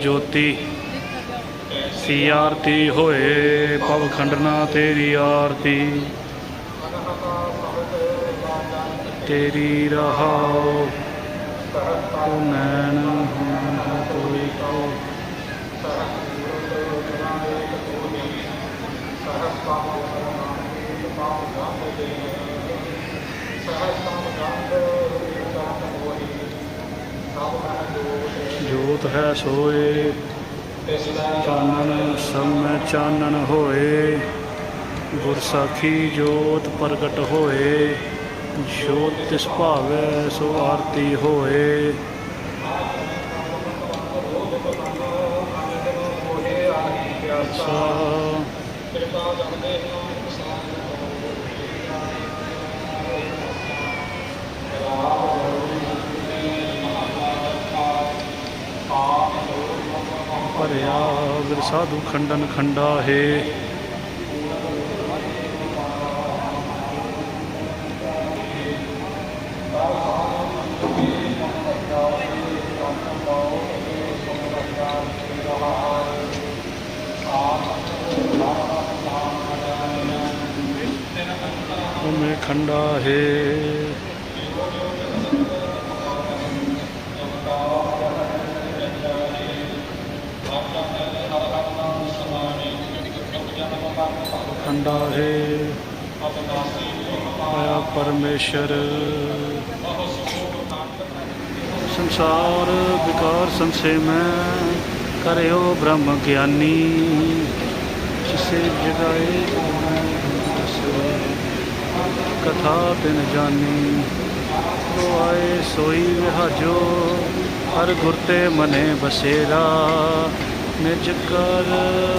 ਜੋਤੀ। ਸੀ ਆਰਤੀ ਹੋਏ ਪਵ ਖੰਡਨਾ ਤੇਰੀ ਆਰਤੀ। ਤੇਰੀ ਰਹਾਉ। ਤੂੰ ਨੈਣ ਹੁਣ ਕੋਈ ਕੋ ਜੋਤ ਹੈ ਸੋਏ ਚਾਨਣ ਸਮੈ ਚਾਨਣ ਹੋਏ ਗੁਰਸਾਖੀ ਜੋਤ ਪ੍ਰਗਟ ਹੋਏ ਜੋਤ ਤਿਸ ਭਾਵੈ ਸੋ ਆਰਤੀ ਹੋਏ ਅੱਛਾ ਭਰਿਆ ਵਿਰ ਸਾਧੂ ਖੰਡਨ ਖੰਡਾ ਹੈ। ਖੰਡਾ ਹੈ। ਖੰਡਾ ਹੈ। ਆਇਆ ਪਰਮੇਸ਼ਰ। ਸੰਸਾਰ ਵਿਕਾਰ ਸੰਸੇ ਮੈਂ ਕਰਿਓ ਬ੍ਰਹਮ ਗਿਆਨੀ। ਜਿਸੇ ਜਗਾਏ ਕਥਾ ਤਿਨ ਜਾਨੀ। ਜੋ ਆਏ ਸੋਈ ਵਿਹਾਜੋ। ਹਰ ਗੁਰ ਤੇ ਮਨੇ ਬਸੇਰਾ। ਨਿਜ ਕਰ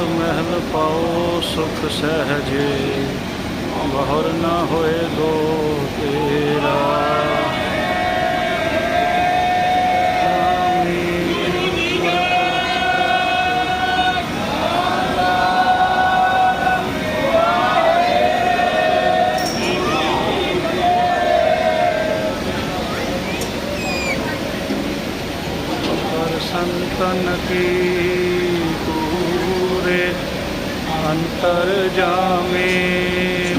ਮਹਿਲ ਪਾਓ ਸੁਖ ਸਹਜੇ ਬਹੁਰ ਨਾ ਹੋਏ ਗੋ ਤੇਰਾ। ਪਰ ਸੰਤਨ ਕੀ ਅੰਤਰ ਜਾਮੇ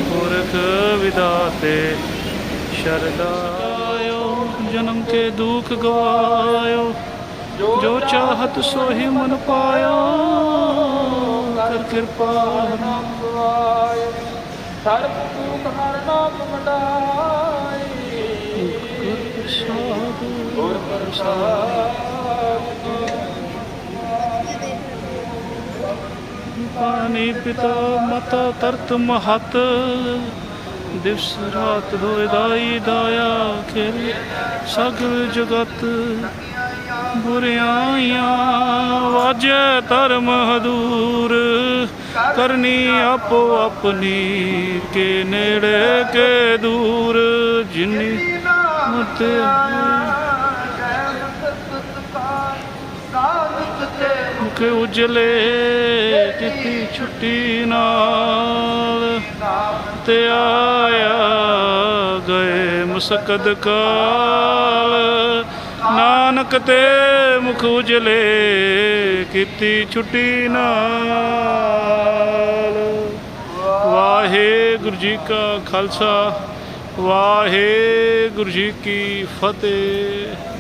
ਪੁਰਖ ਵਿਦਾਤੇ। ਸ਼ਰਦਾਇਓ ਜਨਮ ਕੇ ਦੁਖ ਗਵਾਇਓ। ਜੋ ਚਾਹਤ ਸੋਹਿ ਮਨ ਪਾਇਓ ਕਰ ਕਿਰਪਾ ਸਰਬ ਦੁਖ ਹਰ ਨਾਮ ਵਡਾਈ ਗੁਰ ਪ੍ਰਸਾਦ ਗੁਰ ਪ੍ਰਸਾਦ ਪਾਣੀ ਪਿਤਾ ਮਤਾ ਤਰਤ ਮਹਤ, ਦਿਵਸ ਰਾਤ ਹੋਏ ਦਾਈ ਦਾਇਆ ਖੇਲ ਸਗਲ ਜਗਤ ਬੁਰਿਆਈਆਂ ਵਾਜੈ ਧਰਮ ਹਦੂਰ, ਕਰਨੀ ਆਪੋ ਆਪਣੀ ਕੇ ਨੇੜੇ ਕੇ ਦੂਰ, ਜਿਨੀ ਮਤੇ ਮੁਖ ਉਜਲੇ ਕੀਤੀ ਛੁੱਟੀ ਨਾਲ ਤੇ ਆਇਆ ਗਏ ਮੁਸਕਦ ਕਾਲ। ਨਾਨਕ ਤੇ ਮੁਖ ਉਜਲੇ ਕੀਤੀ ਛੁੱਟੀ ਨਾਲ। ਵਾਹਿਗੁਰੂ ਜੀ ਕਾ ਖਾਲਸਾ, ਵਾਹਿਗੁਰੂ ਜੀ ਕੀ ਫਤਿਹ।